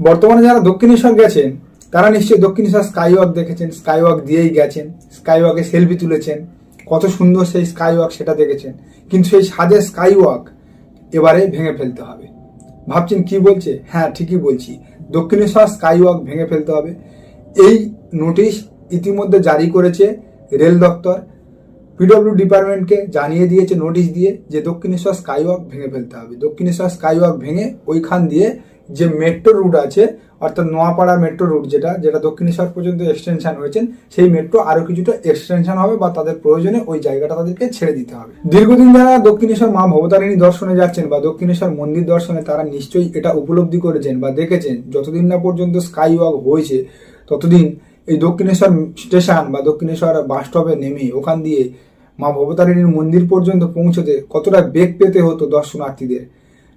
বর্তমানে যারা দক্ষিণেশ্বর গেছেন তারা নিশ্চয়ই দক্ষিণেশ্বর স্কাই ওয়াক দেখেছেন স্কাই ওয়াক দিয়েই গেছেন স্কাই ওয়াকে সেলফি তুলেছেন, কত সুন্দর সেই স্কাই ওয়াক সেটা দেখেছেন। কিন্তু সেই সাজের স্কাই ওয়াক এবারে ভেঙে ফেলতে হবে। ভাবছেন কি বলছে? হ্যাঁ ঠিকই বলছি। দক্ষিণেশ্বর স্কাই ওয়াক ভেঙে ফেলতে হবে। এই নোটিশ ইতিমধ্যে জারি করেছে রেল দপ্তর। পিডব্লিউ ডিপার্টমেন্টকে জানিয়ে দিয়েছে নোটিশ দিয়ে যে দক্ষিণেশ্বর স্কাইওয়াক ভেঙে ফেলতে হবে। দক্ষিণেশ্বর স্কাইওয়াক ভেঙে ওইখান দিয়ে যে মেট্রো রুট আছে, অর্থাৎ নোয়াপাড়া মেট্রো রুট যেটা যেটা দক্ষিণেশ্বর পর্যন্ত এক্সটেনশন হয়েছেন সেই মেট্রো আরও কিছুটা এক্সটেনশন হবে বা তাদের প্রয়োজনে ওই জায়গাটা তাদেরকে ছেড়ে দিতে হবে। দীর্ঘদিন যারা দক্ষিণেশ্বর মা ভবতারিণী দর্শনে যাচ্ছেন বা দক্ষিণেশ্বর মন্দির দর্শনে তারা নিশ্চয়ই এটা উপলব্ধি করেছেন বা দেখেছেন। যতদিন না পর্যন্ত স্কাই ওয়াক হয়েছে, ততদিন এই দক্ষিণেশ্বর স্টেশন বা দক্ষিণেশ্বর বাস স্টপে নেমে ওখান দিয়ে মা ভবতারিণীর মন্দির পর্যন্ত পৌঁছতে কতটা বেগ পেতে হতো দর্শনার্থীদের।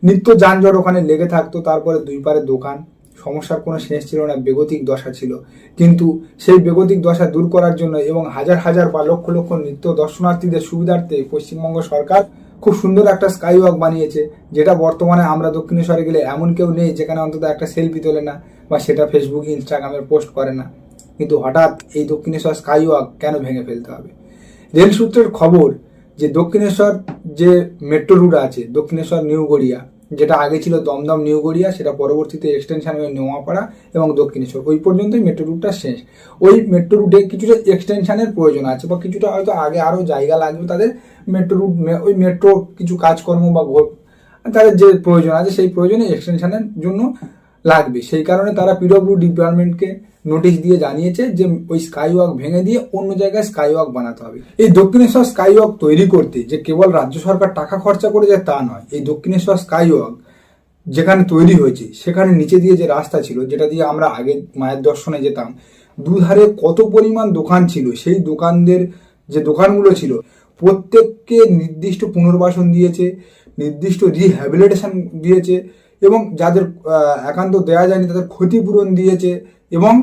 নিত্য যানজট ওখানে লেগে থাকতো, তারপরে দুই পারে দোকান। সমস্যার কোনো শেষ ছিল না, বেগতিক দশা ছিল। কিন্তু সেই বেগতিক দশা দূর করার জন্য এবং হাজার হাজার বা লক্ষ লক্ষ নিত্য দর্শনার্থীদের সুবিধার্থে পশ্চিমবঙ্গ সরকার খুব সুন্দর একটা স্কাই ওয়াক বানিয়েছে, যেটা বর্তমানে আমরা দক্ষিণেশ্বরে গেলে এমন কেউ নেই যেখানে অন্তত একটা সেলফি তোলে না বা সেটা ফেসবুক ইনস্টাগ্রামে পোস্ট করে না। কিন্তু হঠাৎ এই দক্ষিণেশ্বর স্কাই ওয়াক কেন ভেঙে ফেলতে হবে? রেল সূত্রের খবর যে দক্ষিণেশ্বর যে মেট্রো রুট আছে, দক্ষিণেশ্বর নিউ গড়িয়া, যেটা আগে ছিল দমদম নিউ গড়িয়া, সেটা পরবর্তীতে এক্সটেনশন হয়ে নোয়াপাড়া এবং দক্ষিণেশ্বর। ওই পর্যন্তই মেট্রো রুটটা শেষ। ওই মেট্রো রুটে কিছুটা এক্সটেনশনের প্রয়োজন আছে বা কিছুটা হয়তো আগে আরও জায়গা লাগবে তাদের মেট্রো রুট ওই মেট্রো কিছু কাজকর্ম বা তাদের যে প্রয়োজন আছে সেই প্রয়োজনে এক্সটেনশনের জন্য লাগবে। সেই কারণে তারা পিডব্লিউ ডিপার্টমেন্টকে নোটিশ দিয়ে জানিয়েছে যে ওই স্কাই ওয়াক ভেঙে দিয়ে অন্য জায়গায় স্কাই ওয়াক বানাতে হবে। এই দক্ষিণেশ্বর স্কাই ওয়াক তৈরি করতে যে কেবল রাজ্য সরকার টাকা খরচা করে যায় তা নয়, এই দক্ষিণেশ্বর স্কাই ওয়াক যেখানে তৈরি হয়েছে, সেখানে নিচে দিয়ে যে রাস্তা ছিল, যেটা দিয়ে আমরা আগে মায়ের দর্শনে যেতাম, দুধারে কত পরিমাণ দোকান ছিল, সেই দোকানদের যে দোকানগুলো ছিল, প্রত্যেককে নির্দিষ্ট পুনর্বাসন দিয়েছে, নির্দিষ্ট রিহ্যাবিলিটেশন দিয়েছে এবং যাদের একান্ত দেওয়া যায়নি, তাদের ক্ষতিপূরণ দিয়েছে এবং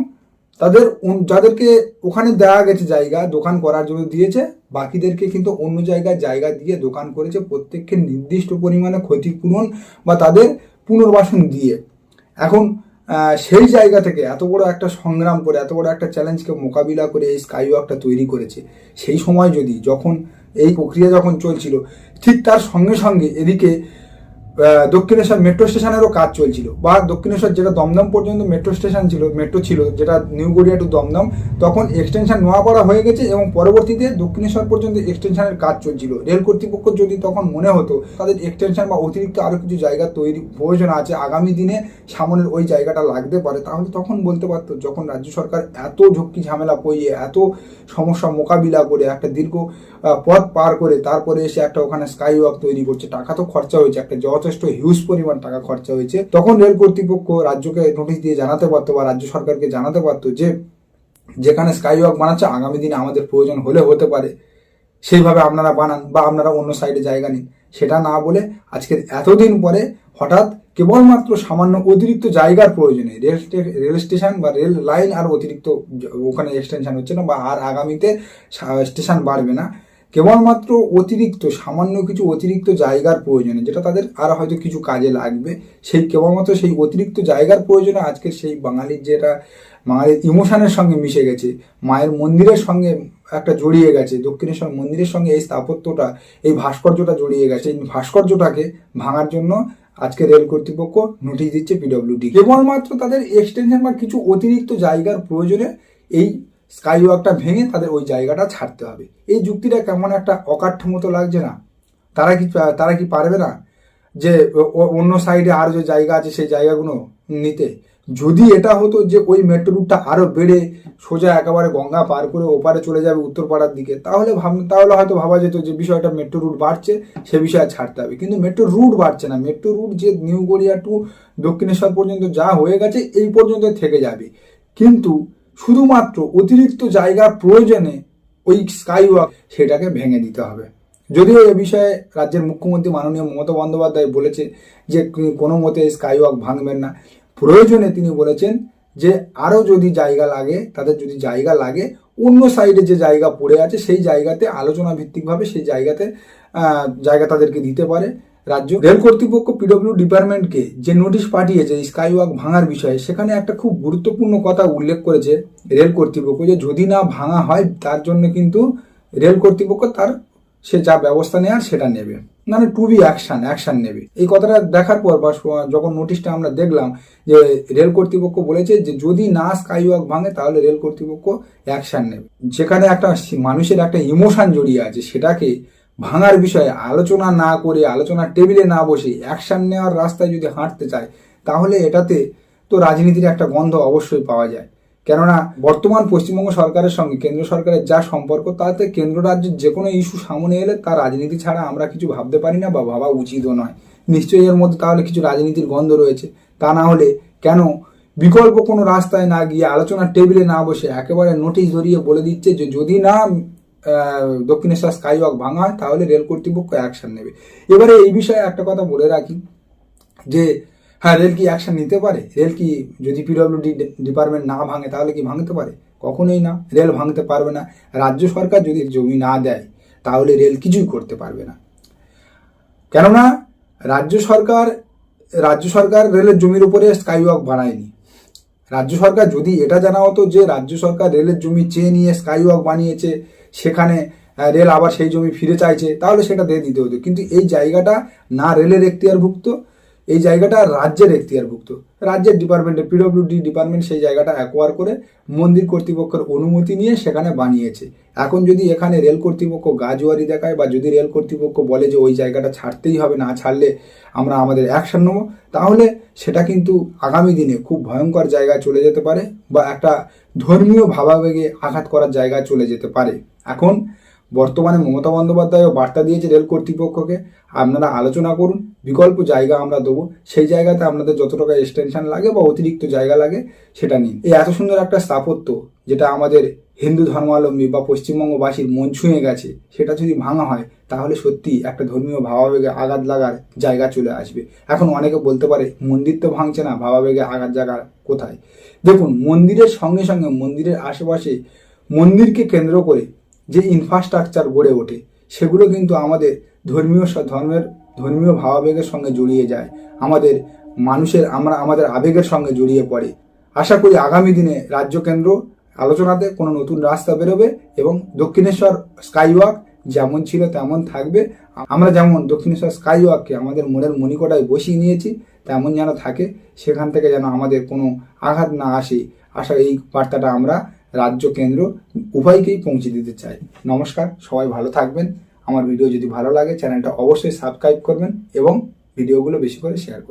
তাদের যাদেরকে ওখানে দেওয়া গেছে জায়গা দোকান করার জন্য দিয়েছে, বাকিদেরকে কিন্তু অন্য জায়গায় জায়গা দিয়ে দোকান করেছে প্রত্যেককে নির্দিষ্ট পরিমাণে ক্ষতিপূরণ বা তাদের পুনর্বাসন দিয়ে। এখন সেই জায়গা থেকে এত বড় একটা সংগ্রাম করে, এত বড় একটা চ্যালেঞ্জকে মোকাবিলা করে এই স্কাই ওয়াকটা তৈরি করেছে, সেই সময় যদি, যখন এই প্রক্রিয়া যখন চলছিল, ঠিক তার সঙ্গে সঙ্গে এদিকে দক্ষিণেশ্বর মেট্রো স্টেশনেরও কাজ চলছিল। বা দক্ষিণেশ্বর যেটা দমদম পর্যন্ত মেট্রো স্টেশন ছিল মেট্রো ছিল, যেটা নিউ গড়িয়া টু দমদম, তখন এক্সটেনশন নোয়াপাড়া হয়ে গেছে এবং পরবর্তীতে দক্ষিণেশ্বর পর্যন্ত এক্সটেনশনের কাজ চলছিল। রেল কর্তৃপক্ষ যদি তখন মনে হতো, তাদের এক্সটেনশন বা অতিরিক্ত আরও কিছু জায়গা তৈরি প্রয়োজন আছে, আগামী দিনে সামনের ওই জায়গাটা লাগতে পারে, তাহলে তখন বলতে পারতো, যখন রাজ্য সরকার এত ঝক্কি ঝামেলা পইয়ে, এত সমস্যা মোকাবিলা করে, একটা দীর্ঘ পথ পার করে, তারপরে এসে একটা ওখানে স্কাই ওয়াক তৈরি করছে, টাকা তো খরচা হয়েছে, একটা যথেষ্ট হিউজ পরিমাণ টাকা খরচা হয়েছে। তখন রেল কর্তৃপক্ষ রাজ্যকে নোটিশ দিয়ে জানাতে পারতো বা রাজ্য সরকারকে জানাতে পারতো যে, যেখানে স্কাই ওয়াক বানাচ্ছে, আগামী দিনে আমাদের প্রয়োজন হলে হতে পারে। সেইভাবে আপনারা বানান বা আপনারা অন্য সাইডে জায়গা নিন। সেটা না বলে আজকের এতদিন পরে হঠাৎ কেবলমাত্র সামান্য অতিরিক্ত জায়গার প্রয়োজনে রেল রেল স্টেশন বা রেল লাইন আর অতিরিক্ত ওখানে এক্সটেনশন হচ্ছে না বা আর আগামীতে স্টেশন বাড়বে না। কেবলমাত্র অতিরিক্ত, সামান্য কিছু অতিরিক্ত জায়গার প্রয়োজনে, যেটা তাদের আর হয়তো কিছু কাজে লাগবে, সেই কেবলমাত্র সেই অতিরিক্ত জায়গার প্রয়োজনে আজকের সেই বাঙালির যেটা, বাঙালির ইমোশনের সঙ্গে মিশে গেছে, মায়ের মন্দিরের সঙ্গে একটা জড়িয়ে গেছে, দক্ষিণেশ্বর মন্দিরের সঙ্গে এই স্থাপত্যটা, এই ভাস্কর্যটা জড়িয়ে গেছে, এই ভাস্কর্যটাকে ভাঙার জন্য আজকে রেল কর্তৃপক্ষ নোটিশ দিচ্ছে পিডব্লিউডি কেবলমাত্র তাদের এক্সটেনশন বা কিছু অতিরিক্ত জায়গার প্রয়োজনে এই স্কাই ওয়াকটা ভেঙে তাদের ওই জায়গাটা ছাড়তে হবে। এই যুক্তিটা কেমন একটা অকাঠ্য মতো লাগছে না? তারা কি তারা কি পারবে না যে অন্য সাইডে আর যে জায়গা আছে সেই জায়গাগুলো নিতে? যদি এটা হতো যে ওই মেট্রো রুটটা আরও বেড়ে সোজা একেবারে গঙ্গা পার করে ওপারে চলে যাবে উত্তরপাড়ার দিকে, তাহলে ভাব, তাহলে হয়তো ভাবা যেত যে বিষয়টা মেট্রো রুট বাড়ছে, সে বিষয়ে ছাড়তে হবে। কিন্তু মেট্রো রুট বাড়ছে না। মেট্রো রুট যে নিউ গড়িয়া টু দক্ষিণেশ্বর পর্যন্ত যা হয়ে গেছে এই পর্যন্ত থেকে যাবে। কিন্তু শুধুমাত্র অতিরিক্ত জায়গার প্রয়োজনে ওই স্কাই ওয়াক সেটাকে ভেঙে দিতে হবে। যদিও এ বিষয়ে রাজ্যের মুখ্যমন্ত্রী মাননীয় মমতা বন্দ্যোপাধ্যায় বলেছে যে, কোনো মতে স্কাই ওয়াক ভাঙবেন না। প্রয়োজনে তিনি বলেছেন যে, আরও যদি জায়গা লাগে, তাদের যদি জায়গা লাগে, অন্য সাইডে যে জায়গা পড়ে আছে, সেই জায়গাতে আলোচনা ভিত্তিকভাবে সেই জায়গাতে জায়গা তাদেরকে দিতে পারে। রাজ্য রেল কর্তৃপক্ষ পিডব্লিউ ডিপার্টমেন্টকে যে নোটিশ পাঠিয়েছে স্কাই ওয়াক ভাঙার বিষয়ে, সেখানে একটা খুব গুরুত্বপূর্ণ কথা উল্লেখ করেছে রেল কর্তৃপক্ষ যে যদি না ভাঙা হয়, তার জন্য কিন্তু রেল কর্তৃপক্ষ তার সে যা ব্যবস্থা নেওয়ার সেটা নেবে। মানে টু বি অ্যাকশন অ্যাকশন নেবে। এই কথাটা দেখার পর বা যখন নোটিশটা আমরা দেখলাম যে রেল কর্তৃপক্ষ বলেছে যে যদি না স্কাই ওয়াক ভাঙে, তাহলে রেল কর্তৃপক্ষ অ্যাকশন নেবে। যেখানে একটা মানুষের একটা ইমোশন জড়িয়ে আছে, সেটাকে ভাঙার বিষয়ে আলোচনা না করে আলোচনার টেবিলে না বসে অ্যাকশন নেওয়ার রাস্তায় যদি হাঁটতে চায়, তাহলে এটাতে তো রাজনীতির একটা গন্ধ অবশ্যই পাওয়া যায়। কেননা, বর্তমান পশ্চিমবঙ্গ সরকারের সঙ্গে কেন্দ্র সরকারের যা সম্পর্ক, তাতে কেন্দ্র রাজ্যের যে কোনো ইস্যু সামনে এলে তার রাজনীতি ছাড়া আমরা কিছু ভাবতে পারি না বা ভাবা উচিতও নয়। নিশ্চয়ই এর মধ্যে তাহলে কিছু রাজনীতির গন্ধ রয়েছে। তা না হলে কেন বিকল্প কোনো রাস্তায় না গিয়ে আলোচনার টেবিলে না বসে একেবারে নোটিশ ধরিয়ে বলে দিচ্ছে যে যদি না দক্ষিণেশ্বর স্কাই ওয়াক ভাঙা হয়, তাহলে রেল কর্তৃপক্ষ অ্যাকশন নেবে। এবারে এই বিষয়ে একটা কথা বলে রাখি, যে হ্যাঁ রেল কি অ্যাকশন নিতে পারে? রেল কি যদি পিডব্লিউডি ডিপার্টমেন্ট না ভাঙে, তাহলে কি ভাঙতে পারে? কখনোই না। রেল ভাঙতে পারবে না। রাজ্য সরকার যদি জমি না দেয়, তাহলে রেল কিছুই করতে পারবে না। কেননা, রাজ্য সরকার রাজ্য সরকার রেলের জমির উপরে স্কাই ওয়াক বানায়নি। রাজ্য সরকার যদি এটা জানা হতো যে রাজ্য সরকার রেলের জমি চেয়ে নিয়ে স্কাই ওয়াক বানিয়েছে, সেখানে রেল আবার সেই জমি ফিরে চাইছে, তাহলে সেটা দিয়ে দিতে হতো। কিন্তু এই জায়গাটা না রেলের এখতিয়ারভুক্ত এই জায়গাটা রাজ্যের এখতিয়ারভুক্ত। রাজ্যের ডিপার্টমেন্টের পিডব্লিউডি ডিপার্টমেন্ট সেই জায়গাটা অ্যাকোয়ার করে মন্দির কর্তৃপক্ষের অনুমতি নিয়ে সেখানে বানিয়েছে। এখন যদি এখানে রেল কর্তৃপক্ষ গাজুয়ারি দেখায় বা যদি রেল কর্তৃপক্ষ বলে যে ওই জায়গাটা ছাড়তেই হবে, না ছাড়লে আমরা আমাদের অ্যাকশন নেব, তাহলে সেটা কিন্তু আগামী দিনে খুব ভয়ঙ্কর জায়গায় চলে যেতে পারে বা একটা ধর্মীয় ভাবাবেগে আঘাত করার জায়গায় চলে যেতে পারে। এখন বর্তমানে মমতা বন্দ্যোপাধ্যায়ও বার্তা দিয়েছে রেল কর্তৃপক্ষকে, আপনারা আলোচনা করুন, বিকল্প জায়গা আমরা দেবো, সেই জায়গাতে আপনাদের যত টাকা এক্সটেনশন লাগে বা অতিরিক্ত জায়গা লাগে, সেটা নিন। এই এত সুন্দর একটা স্থাপত্য, যেটা আমাদের হিন্দু ধর্মাবলম্বী বা পশ্চিমবঙ্গবাসীর মন ছুঁয়ে গেছে, সেটা যদি ভাঙা হয়, তাহলে সত্যি একটা ধর্মীয় ভাবাবেগে আঘাত লাগার জায়গা চলে আসবে। এখন অনেকে বলতে পারে, মন্দির তো ভাঙছে না, ভাবাবেগে আঘাত জায়গা কোথায়? দেখুন, মন্দিরের সঙ্গে সঙ্গে মন্দিরের আশেপাশে মন্দিরকে কেন্দ্র করে যে ইনফ্রাস্ট্রাকচার গড়ে ওঠে, সেগুলো কিন্তু আমাদের ধর্মীয় ধর্মের, ধর্মীয় ভাবাবেগের সঙ্গে জড়িয়ে যায়। আমাদের মানুষের, আমরা আমাদের আবেগের সঙ্গে জড়িয়ে পড়ে। আশা করি আগামী দিনে রাজ্য কেন্দ্র আলোচনাতে কোনো নতুন রাস্তা বেরোবে এবং দক্ষিণেশ্বর স্কাইওয়াক যেমন ছিল তেমন থাকবে। আমরা যেমন দক্ষিণেশ্বর স্কাইওয়াককে আমাদের মনের মণিকোটায় বসিয়ে নিয়েছি, তেমন যেন থাকে, সেখান থেকে যেন আমাদের কোনো আঘাত না আসে। আশা এই বার্তাটা আমরা রাজ্য কেন্দ্র উভয়কেই পৌঁছে দিতে চাই। নমস্কার, সবাই ভালো থাকবেন। আমার ভিডিও যদি ভালো লাগে, চ্যানেলটা অবশ্যই সাবস্ক্রাইব করবেন এবং ভিডিওগুলো বেশি করে শেয়ার করবেন।